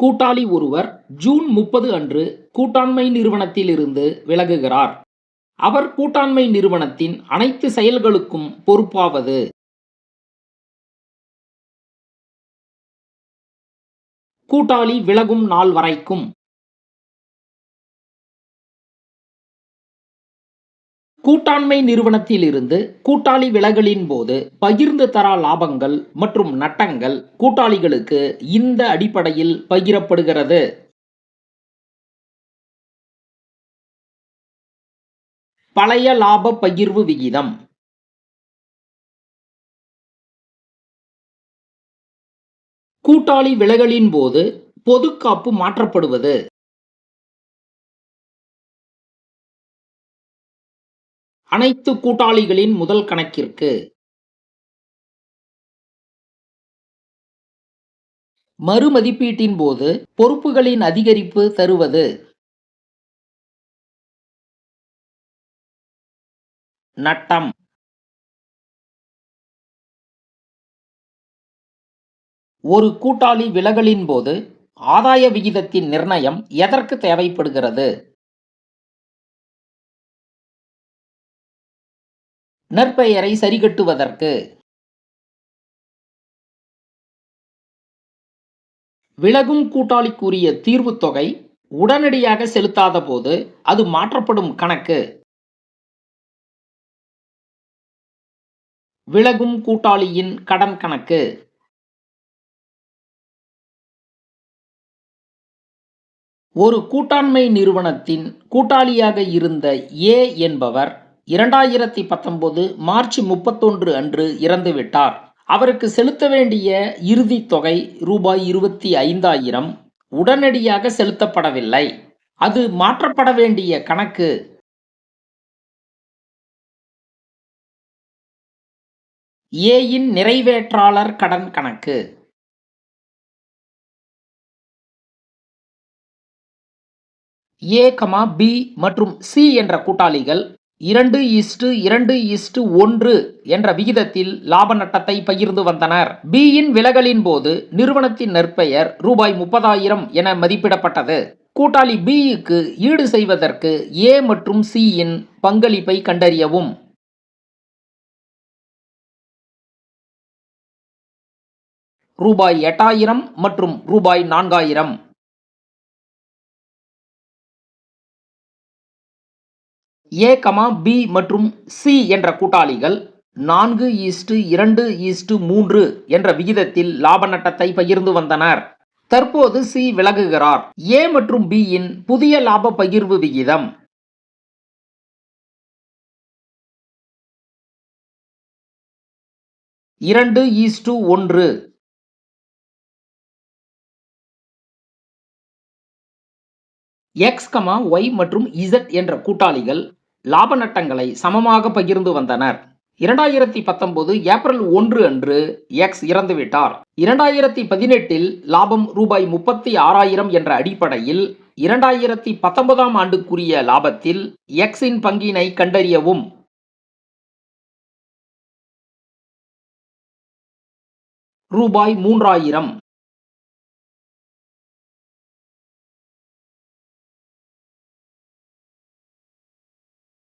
கூட்டாளி ஒருவர் ஜூன் முப்பது அன்று கூட்டாண்மை நிறுவனத்திலிருந்து விலகுகிறார். அவர் கூட்டாண்மை நிறுவனத்தின் அனைத்து செயல்களுக்கும் பொறுப்பாவது. கூட்டாளி விலகும் நாள் வரைக்கும் கூட்டாண்மை நிறுவனத்திலிருந்து கூட்டாளி விலகலின் போது பகிர்ந்து தரா லாபங்கள் மற்றும் நட்டங்கள் கூட்டாளிகளுக்கு இந்த அடிப்படையில் பகிரப்படுகிறது. பழைய லாப பகிர்வு விகிதம். கூட்டாளி விலகலின் போது பொதுக்காப்பு மாற்றப்படுவது. அனைத்து கூட்டாளிகளின் முதல் கணக்கிற்கு. மறுமதிப்பீட்டின் போது பொறுப்புகளின் அதிகரிப்பு தருவது. நட்டம். ஒரு கூட்டாளி விலகலின் போது ஆதாய விகிதத்தின் நிர்ணயம் எதற்கு தேவைப்படுகிறது? நற்பெயரை சரிகட்டுவதற்கு. விலகும் கூட்டாளிக்குரிய தீர்வு தொகை உடனடியாக செலுத்தாத போது அது மாற்றப்படும் கணக்கு. விலகும் கூட்டாளியின் கடன் கணக்கு. ஒரு கூட்டாண்மை நிறுவனத்தின் கூட்டாளியாக இருந்த ஏ என்பவர் இரண்டாயிரத்தி பத்தொன்பது மார்ச் முப்பத்தொன்று அன்று இறந்துவிட்டார். அவருக்கு செலுத்த வேண்டிய இறுதித் தொகை ரூபாய் இருபத்தி ஐந்தாயிரம் உடனடியாக செலுத்தப்படவில்லை. அது மாற்றப்பட வேண்டிய கணக்கு. ஏயின் நிறைவேற்றாளர் கடன் கணக்கு. ஏ கமா பி மற்றும் சி என்ற கூட்டாளிகள் இரண்டு இஸ்டு இரண்டு இஸ்டு ஒன்று என்ற விகிதத்தில் லாப நட்டத்தை பகிர்ந்து வந்தனர். பியின் விலகலின் போது நிறுவனத்தின் நற்பெயர் ரூபாய் முப்பதாயிரம் என மதிப்பிடப்பட்டது. கூட்டாளி பிஇக்கு ஈடு செய்வதற்கு ஏ மற்றும் சியின் பங்களிப்பை கண்டறியவும். ரூபாய் எட்டாயிரம் மற்றும் ரூபாய் நான்காயிரம். ஏ கமா பி மற்றும் சி என்ற கூட்டாளிகள் நான்கு ஈஸ்டு இரண்டு ஈஸ்டு மூன்று என்ற விகிதத்தில் லாப நட்டத்தை பகிர்ந்து வந்தனர். தற்போது சி விலகுகிறார். ஏ மற்றும் பியின் புதிய லாப பகிர்வு விகிதம். இரண்டு ஈஸ்டு ஒன்று. எக்ஸ் கமா ஒய் மற்றும் இசட் என்ற கூட்டாளிகள் லாப நட்டங்களை சமமாக பகிர்ந்து வந்தனர். இரண்டாயிரத்தி பத்தொன்பது ஏப்ரல் ஒன்று அன்று எக்ஸ் இறந்துவிட்டார். இரண்டாயிரத்தி பதினெட்டில் லாபம் ரூபாய் முப்பத்தி ஆறாயிரம் என்ற அடிப்படையில் இரண்டாயிரத்தி பத்தொன்பதாம் ஆண்டுக்குரிய லாபத்தில் எக்ஸின் பங்கினை கண்டறியவும். ரூபாய் மூன்றாயிரம்.